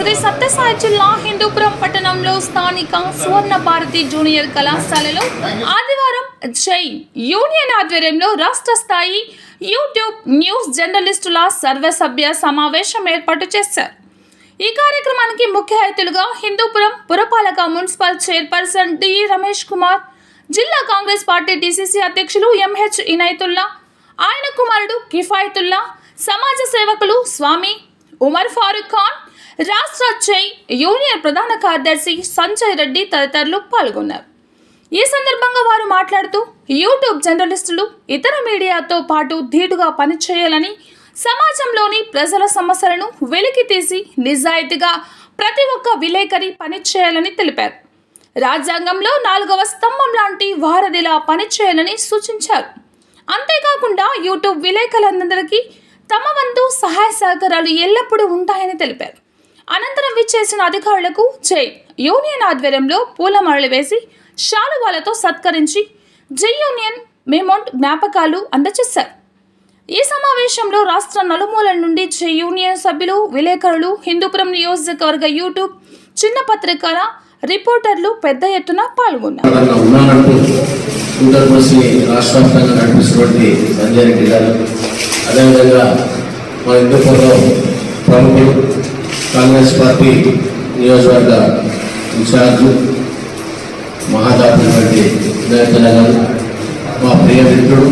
శ్రీ సత్యసాయి జిల్లా హిందూపురం పట్టణంలో స్థానిక సువర్ణ భారతి జూనియర్ కళాశాలలో ఆదివారం జై యూనియన్ ఆధ్వర్యంలో రాష్ట్ర స్థాయి యూట్యూబ్ న్యూస్ జర్నలిస్టుల సర్వసభ్య సమావేశం ఏర్పాటు చేశారు. ఈ కార్యక్రమానికి ముఖ్య అతిథులుగా హిందూపురం పురపాలక municipal chairperson D Ramesh Kumar జిల్లా కాంగ్రెస్ పార్టీ డిసిసి అధ్యక్షులు ఎంహెచ్ ఇనైతుల్లా ఆయన కుమారుడు కిఫాయతుల్లా సమాజ సేవకులు స్వామి ఉమర్ ఫారూక్ ఖాన్ రాష్ట్ర చై యూనియన్ ప్రధాన కార్యదర్శి సంజయ్ రెడ్డి తదితరులు పాల్గొన్నారు. ఈ సందర్భంగా వారు మాట్లాడుతూ యూట్యూబ్ జర్నలిస్టులు ఇతర మీడియాతో పాటు ధీటుగా పనిచేయాలని సమాజంలోని ప్రజల సమస్యలను వెలికి తీసి నిజాయితీగా ప్రతి ఒక్క విలేకరి పనిచేయాలని తెలిపారు. రాజ్యాంగంలో నాలుగవ స్తంభం లాంటి వారధిలా పనిచేయాలని సూచించారు. అంతేకాకుండా యూట్యూబ్ విలేకరులందరికీ తమ వంతు సహాయ సహకారాలు ఎల్లప్పుడూ ఉంటాయని తెలిపారు. అనంతరం విచ్చేసిన అధికారులకు జై. యూనియన్ ఆధ్వర్యంలో పూలమాలలు వేసి శాలువాలతో సత్కరించి జై యూనియన్ మేమోంట్ జ్ఞాపకాలు అందజేశారు ఈ సమావేశంలో రాష్ట్ర నలుమూలల నుండి జై యూనియన్ సభ్యులు విలేకరులు హిందూపురం నియోజకవర్గ యూట్యూబ్ చిన్న పత్రికల రిపోర్టర్లు పెద్ద ఎత్తున పాల్గొన్నారు. రాష్ట్ర వ్యాప్తంగా నడిపిస్తున్నటువంటి సంజయ్ రెడ్డి గారు అదేవిధంగా మా హిందూపురంలో ప్రముఖులు కాంగ్రెస్ పార్టీ నియోజకవర్గ ఇన్ఛార్జ్ మహాదాపునటువంటి వినాయకన్న గారు మా ప్రియ మిత్రుడు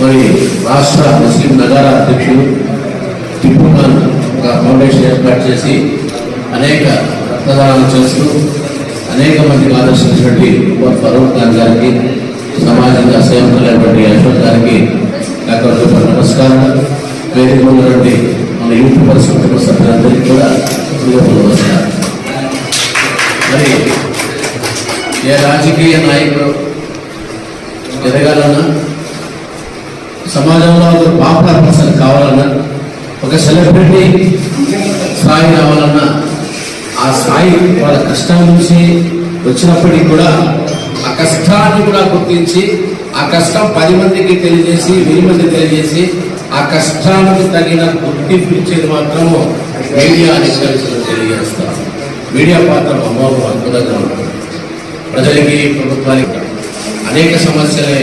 మరి రాష్ట్ర ముస్లిం నగర అధ్యక్షుడు టిప్పు ఖాన్ ఒక ఫౌండేషన్ ఏర్పాటు చేసి అనేక రక్తదానాలు చేస్తూ అనేక మందికి ఆదర్శించినటువంటి ఫరూక్ ఖాన్ గారికి సమాజంగా సేవకులైనటువంటి అశోక్ గారికి డాక్టర్ నమస్కారం. వేదిక ఉన్నటువంటి మన యూత్ కుటుంబ సభ్యులందరికీ కూడా నమస్కారం మరి ఏ రాజకీయ నాయకుడు ఎదగాలన్నా సమాజంలో ఒక పాపులర్ పర్సన్ కావాలన్నా ఒక సెలబ్రిటీ స్థాయి రావాలన్నా ఆ స్థాయి వాళ్ళ కష్టం నుంచి వచ్చినప్పటికీ కూడా ఆ కష్టాన్ని కూడా గుర్తించి ఆ కష్టం పది మందికి తెలియజేసి వెయ్యి మందికి తెలియజేసి ఆ కష్టానికి తగిన గుర్తింపు ఇచ్చేది మాత్రము మీడియా అధికారులు తెలియజేస్తారు మీడియా పాత్ర అమోఘం అద్భుతంగా ఉంటుంది. ప్రజలకి ప్రభుత్వానికి అనేక సమస్యలే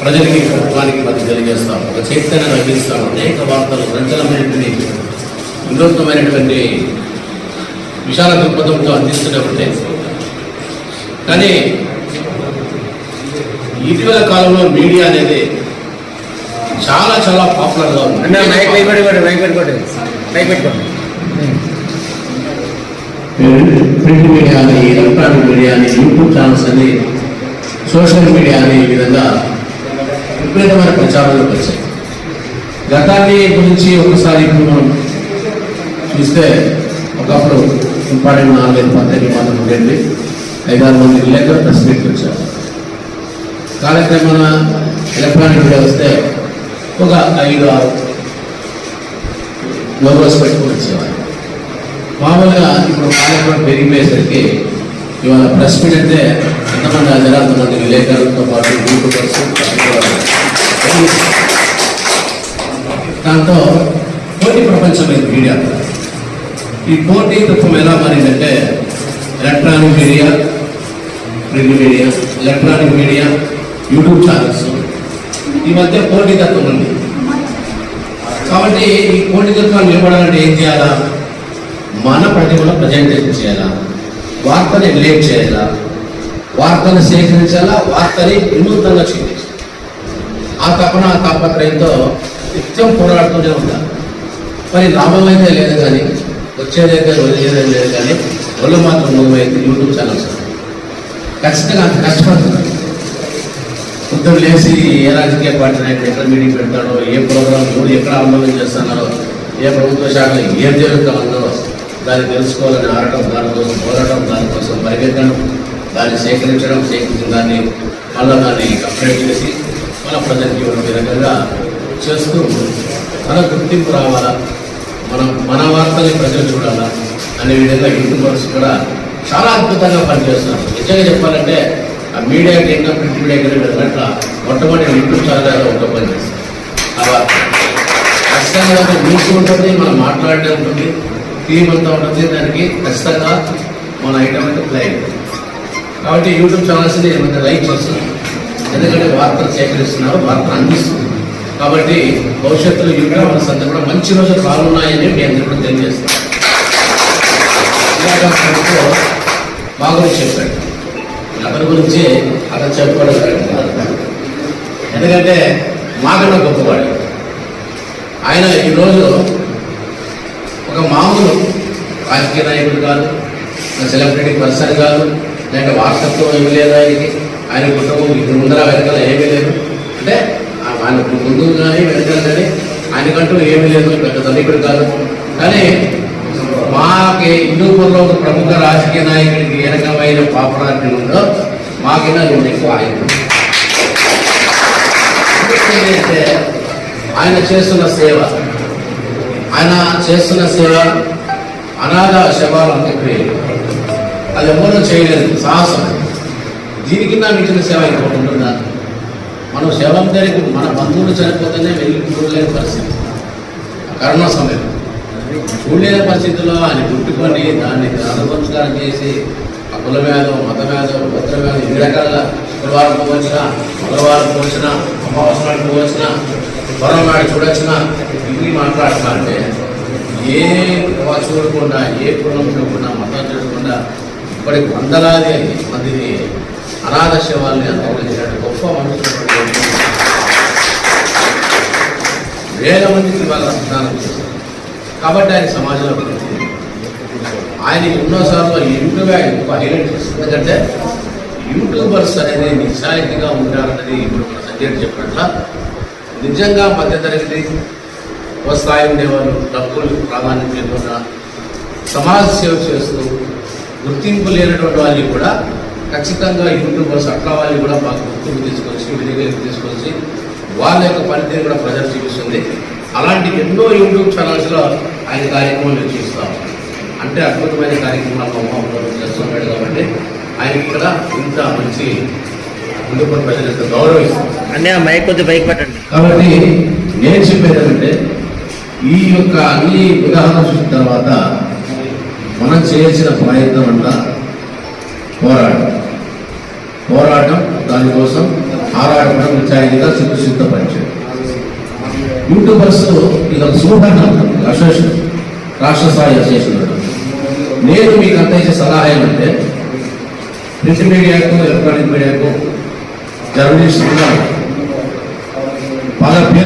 ప్రజలకి ప్రభుత్వానికి మధ్య తెలియజేస్తాం. ఒక చైతన్యం అందిస్తాం అనేక వార్తలు సంచలమైనటువంటి వినూత్నమైనటువంటి విశాల దృక్పథంతో అందిస్తున్నప్పుడే కానీ ఇటీవల కాలంలో మీడియా అనేది చాలా చాలా పాపులర్గా ఉంది. పెట్టుకోండి మైక్ పెట్టుకోండి మైక్ పెట్టుకోండి ప్రింట్ మీడియా అని ఎలక్ట్రానిక్ మీడియా అని యూట్యూబ్ ఛానల్స్ అని సోషల్ మీడియా అని ఈ విధంగా విపరీతమైన ప్రచారంలోకి వచ్చాయి. గతాన్ని గురించి ఒకసారి ఇప్పుడు మనం చూస్తే ఒకప్పుడు ఇంపార్టెంట్ నాలుగైదు పత్రికలు మాత్రం ఉండేది ఐదారు మంది విలేకరు ప్రెస్ మీట్కి వచ్చారు. కాలక్రమేణా ఎలక్ట్రానిక్ మీడియా వస్తే ఒక ఐదు ఆరు లోగోస్ పెట్టుకుని వచ్చేవారు. మామూలుగా ఇప్పుడు కార్యక్రమం పెరిగిపోయేసరికి ఇవాళ ప్రెస్ మీట్ అంటే ఎంతమంది హాజరు అంతమంది విలేకరులతో పాటు యూట్యూబర్స్ దాంతో పోటీ ప్రపంచమైన మీడియా. ఈ పోటీ తత్వం ఎలా మారిందంటే electronic media print media electronic media YouTube channels. ఈ మధ్య పోటీతత్వం ఉంది. కాబట్టి ఈ పోటీతత్వాన్ని నిలబడాలంటే ఏం చేయాలా? మన ప్రతిభలో ప్రజెంటేషన్ చేయాలా? వార్తని రిలేట్ చేయాలా? వార్తను సేకరించాలా? వార్తని వినూత్నంగా చూపించాలి? ఆ తపన ఆ తాపత్రయంతో నిత్యం పోరాడుతూనే ఉంటారు మరి లాభం అయితే లేదు కానీ వచ్చేదైతే వదిలేదని లేదు కానీ ఒళ్ళు మాత్రం నువ్వైతే యూట్యూబ్ ఛానల్స్. ఖచ్చితంగా అంత కష్టపడుతున్నారు పొద్దున్న లేచి ఏ రాజకీయ పార్టీ నాయకుడు ఎక్కడ మీటింగ్ పెడతాడో ఏ ప్రోగ్రామ్ ఎవరు ఎక్కడ ఆందోళన చేస్తున్నారో ఏ ప్రభుత్వ శాఖలో ఏం జరుగుతా ఉందో దాన్ని తెలుసుకోవాలని ఆడటం దానికోసం పోరాటం దానికోసం పరిగెత్తడం దాన్ని సేకరించడం సేకరించిన దాన్ని మళ్ళీ దాన్ని కంప్లైంట్ చేసి మన ప్రజలకి ఇవ్వడం విధంగా రకంగా చేస్తూ మన గుర్తింపు రావాలా? మనం మన వార్తల్ని ప్రజలు చూడాలా? అనే విధంగా యూట్యూబర్స్ కూడా చాలా అద్భుతంగా పనిచేస్తున్నారు. నిజంగా చెప్పాలంటే ఆ మీడియా ఇంకా ప్రింట్ మీడియా కన్నా మొట్టమొదటి యూట్యూబ్ ఛానల్ ఒక పనిచేస్తారు అలా ఖచ్చితంగా న్యూస్ ఉంటుంది మనం మాట్లాడే ఉంటుంది టీం అంతా ఉంటుంది దానికి ఖచ్చితంగా మన ఐటమ్ అంటే ప్లే అవుతుంది కాబట్టి యూట్యూబ్ ఛానల్స్ ఏమైనా లైక్ వస్తుంది ఎందుకంటే వార్తలు సేకరిస్తున్నారు వార్తలు అందిస్తుంది కాబట్టి భవిష్యత్తులో యూట్యూబ్ ఛానల్స్ అంతా కూడా మంచి రోజులు రానున్నాయని మీ అందరూ కూడా తెలియజేస్తారు బాగా చెప్పాడు. అతని గురించి అతను చెప్పుకోవడం కరెక్ట్ ఎందుకంటే మాకన్నా గొప్పవాడు. ఆయన ఈరోజు ఒక మామూలు రాజకీయ నాయకుడు కాదు సెలబ్రిటీ పర్సన్ కాదు లేదంటే వాట్సాప్తో ఏమి లేదు ఆయనకి. ఆయన కుటుంబం ఇద్దరు ముందర వెనకాల ఏమీ లేదు. అంటే ఆయన ముందు కానీ వెనకాల కానీ ఆయనకంటూ ఏమీ లేదు పెద్ద ధనికుడు కాదు. కానీ మాకి హిందూపూర్లో ఒక ప్రముఖ రాజకీయ నాయకుడికి ఏ రకమైన పాపులారిటీ ఉందో మాకైనా రెండు ఎక్కువ ఆయన ఆయన చేస్తున్న సేవ ఆయన చేస్తున్న సేవ అనాథ శవాలు అంత్యక్రియ అది ఎవరూ చేయలేదు సాహసం. దీనికి నా మించిన సేవ ఇంకోటి ఉంటుందా? మనం శవం దగ్గరికి మన బంధువులు చనిపోతేనే వెళ్ళి చూడలేని పరిస్థితి. కరోనా సమయం చూడలేని పరిస్థితుల్లో ఆయన పుట్టుకొని దాన్ని అనుసంస్కారం చేసి ఆ కుల వ్యాధం మత వ్యాధం గోత్ర వ్యాధం ఇన్ని రకాలుగా శుక్రవారం పోవచ్చిన మంగళవారం పోవచ్చిన అమావాసనాలు పోవచ్చిన పొరవాడు చూడొచ్చిన? ఇవి మాట్లాడుతున్నారంటే ఏ చూడకుండా ఏ కులం చూడకుండా మతం చూడకుండా ఇప్పటికి వందలాది మందిని అనాథ శవాల్ని అంతరించినట్టు గొప్ప మనుషులు వేల మందికి వాళ్ళ సంతానం చేస్తారు కాబట్టి ఆయన సమాజంలో పెరుగుతుంది ఆయన ఎన్నోసార్లు యూట్యూబ్ ఎక్కువ హైలైట్ చేస్తుంది. ఎందుకంటే యూట్యూబర్స్ అనేది నిజాయితీగా ఉంటారన్నది ఇప్పుడు మన సంజయ్ చెప్పినట్ల. నిజంగా మధ్యతరగతి వ్యవసాయం ఉండేవారు డబ్బులు ప్రాధాన్యత లేకుండా సమాజ సేవ చేస్తూ గుర్తింపు లేనటువంటి వాళ్ళు కూడా ఖచ్చితంగా యూట్యూబర్స్ అట్లా వాళ్ళు కూడా మాకు గుర్తింపు తీసుకొచ్చి విధిగా తీసుకొచ్చి వాళ్ళ యొక్క పనితీరు కూడా ప్రజలు చూపిస్తుంది. అలాంటి ఎన్నో యూట్యూబ్ ఛానల్స్లో ఆయన కార్యక్రమాలు వీక్షిస్తాం అంటే అద్భుతమైన కార్యక్రమాలు అమ్మ చేస్తున్నాడు కాబట్టి ఆయన ఇక్కడ ఇంత మంచి ముందుకు ప్రజలు ఇంత గౌరవిస్తారు. అన్నీ ఆ మైక్ కొద్ది బైక్ పెట్టండి. కాబట్టి నేను ఈ యొక్క అన్ని ఉదాహరణ చూసిన తర్వాత మనం చేయాల్సిన ప్రయత్నం అంతా పోరాటం. పోరాటం దానికోసం ఆరాటం సిద్ధ పనిచేయడం యూట్యూబర్స్ ఇక సూపర్ అసోసియేషన్ రాష్ట్ర స్థాయి అసోసియేషన్ నేను మీకు అందించే సలహా ఏంటంటే ప్రింట్ మీడియాకు ఎలక్ట్రానిక్ మీడియాకు జర్నలిస్టులుగా వాళ్ళ పేరు